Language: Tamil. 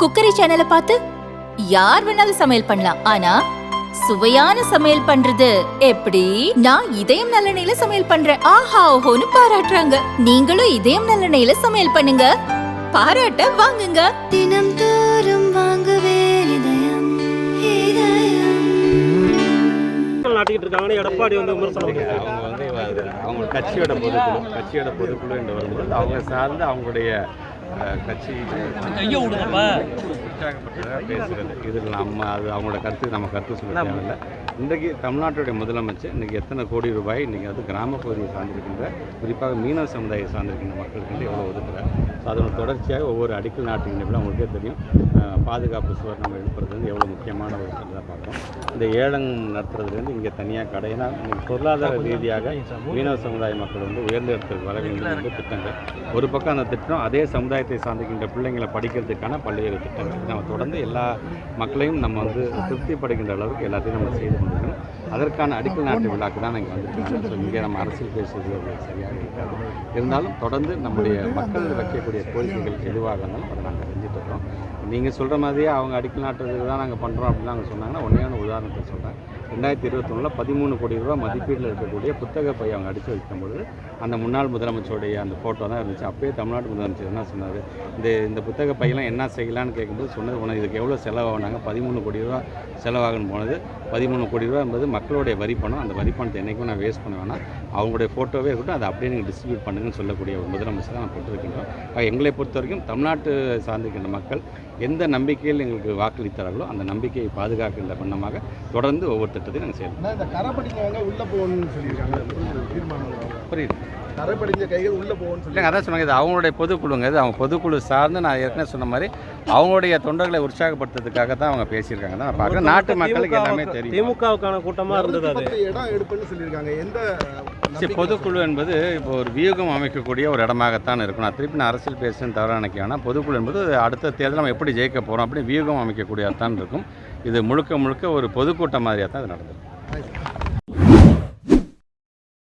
குக்கரி சேனலை பார்த்து யார் வேணாலும் சமையல் பண்ணலாம். ஆனா சுவையான சமையல் பண்றது எப்படி? நான் இதயம் நல்லெண்ணெயில சமையல் பண்றேன். ஆஹா ஓஹோன்னு பாராட்டுறாங்க. நீங்களும் இதயம் நல்லெண்ணெயில சமையல் பண்ணுங்க. பாராட்ட வாங்குங்க. தினம் தோறும் வாங்குவே இதயம் இதயம். மக்கள் நாட்டிக்கிட்டு இருக்காங்கன்னு எடப்பாடி வந்து விமர்சனம் இல்லைங்க, அவங்க வந்து அது அவங்க கட்சியோட பொதுக்குழு கட்சியோட பொதுக்குழு என்று வரும்போது அவங்க சார்ந்து அவங்களுடைய கட்சி உற்சாகப்பட்டதாக பேசுகிறது இதில் நம்ம அது அவங்களோட கருத்து நம்ம கருத்து சொல்ல தேவையில்லை. இன்றைக்கு தமிழ்நாட்டுடைய முதலமைச்சர் இன்றைக்கி எத்தனை கோடி ரூபாய் இன்றைக்கி அது கிராமப்பகுதியை சார்ந்திருக்கின்ற குறிப்பாக மீனவ சமுதாயை சார்ந்திருக்கின்ற மக்களுக்கு வந்து எவ்வளோ ஒதுக்குறார். ஸோ அதனோட தொடர்ச்சியாக ஒவ்வொரு அடிக்கல் நாட்டுகின்ற விட அவங்களுக்கே தெரியும் பாதுகாப்பு சுவர் நம்ம எழுப்புறது வந்து எவ்வளோ முக்கியமான ஒரு கருதாக பார்க்குறோம் இந்த ஏலம் நடத்துறதுலேருந்து இங்கே தனியாக கடை ஏன்னா இன்னைக்கு பொருளாதார ரீதியாக மீனவ சமுதாய மக்கள் வந்து உயர்ந்த இடத்துக்கு வர வேண்டும் என்று திட்டங்கள். ஒரு பக்கம் அந்த திட்டம் அதே சமுதாயத்தை சார்ந்திருக்கின்ற பிள்ளைங்களை படிக்கிறதுக்கான பல்வேறு திட்டங்கள். நம்ம தொடர்ந்து எல்லா மக்களையும் நம்ம வந்து திருப்திப்படுகின்ற அளவுக்கு எல்லாத்தையும் நம்ம செய்து கொண்டிருக்கணும் அதற்கான அடிக்கல் நாட்டு விழாக்கு தான் நாங்கள் வந்திருக்கோம் ஸோ இங்கே நம்ம அரசியல் பேசுவது சரியாக இருக்காது. இருந்தாலும் தொடர்ந்து நம்முடைய மக்கள் வைக்கக்கூடிய கோரிக்கைகள் எதுவாக இருந்தாலும் அதை நாங்கள் செஞ்சுட்டு இருக்கோம் நீங்கள் சொல்கிற மாதிரியே அவங்க அடிக்கல் நாட்டுறதுக்கு தான் நாங்கள் பண்ணுறோம் அப்படின்னு நாங்கள் சொன்னாங்கன்னா உண்மையான உதாரணத்தை சொல்கிறேன் ரெண்டாயிரத்தி இருபத்தொன்னில் பதிமூணு கோடி ரூபா மதிப்பீட்டில் இருக்கக்கூடிய புத்தக பை அவங்க அடித்து வைக்கும்பொழுது அந்த முன்னாள் முதலமைச்சருடைய அந்த ஃபோட்டோ தான் இருந்துச்சு. அப்போயே தமிழ்நாட்டு முதலமைச்சர் என்ன சொன்னார்? இந்த இந்த புத்தக பையெல்லாம் என்ன செய்யலான்னு கேட்கும்போது சொன்னது உனக்கு இதுக்கு எவ்வளோ செலவாகினாங்க பதிமூணு கோடி ரூபா செலவாகணும் போனது. பதிமூணு கோடி ரூபா என்பது மக்களுடைய வரி பணம். அந்த வரி பணத்தை என்றைக்கும் நான் வேஸ்ட் பண்ண வேணாம். அவங்களுடைய ஃபோட்டோவே இருக்கட்டும் அதை அப்படியே நீங்கள் டிஸ்ட்ரிபியூட் பண்ணுங்கன்னு சொல்லக்கூடிய ஒரு முதலமைச்சர் தான் நான் போட்டிருக்கின்றோம் எங்களை பொறுத்த வரைக்கும் தமிழ்நாட்டு சார்ந்திருக்கின்ற மக்கள் எந்த நம்பிக்கையில் எங்களுக்கு வாக்களித்தார்களோ அந்த நம்பிக்கையை பாதுகாக்கின்ற வண்ணமாக தொடர்ந்து ஒவ்வொரு திட்டத்தையும் நாங்கள் செய்யணும் புரியுது. கரை படிஞ்ச கைகள் உள்ள போகணும்னு சொல்லி. இல்லைங்க அதான் சொன்னாங்க. இது அவங்களுடைய பொதுக்குழுங்க. இது அவங்க பொதுக்குழு சார்ந்து நான் ஏற்கனவே சொன்ன மாதிரி அவங்களுடைய தொண்டர்களை உற்சாகப்படுத்துறதுக்காக தான் அவங்க பேசியிருக்காங்க. தான் நான் பார்க்குறேன். நாட்டு மக்களுக்கு எல்லாமே தெரியும். திமுகவுக்கான கூட்டமா இருந்தது அது. இடம் எடுப்புன்னு சொல்லியிருக்காங்க. எந்த சரி பொதுக்குழு என்பது இப்போ ஒரு வியூகம் அமைக்கக்கூடிய ஒரு இடமாகத்தான் இருக்கும். நான் திருப்பி நான் அரசியல் பேசுன்னு தவறாக நினைக்க வேணாம் பொதுக்குழு என்பது அடுத்த தேர்தல் நம்ம எப்படி ஜெயிக்க போகிறோம் அப்படி வியூகம் அமைக்கக்கூடியதான் இருக்கும். இது முழுக்க முழுக்க ஒரு பொதுக்கூட்டம் மாதிரியாக தான் இது நடந்தது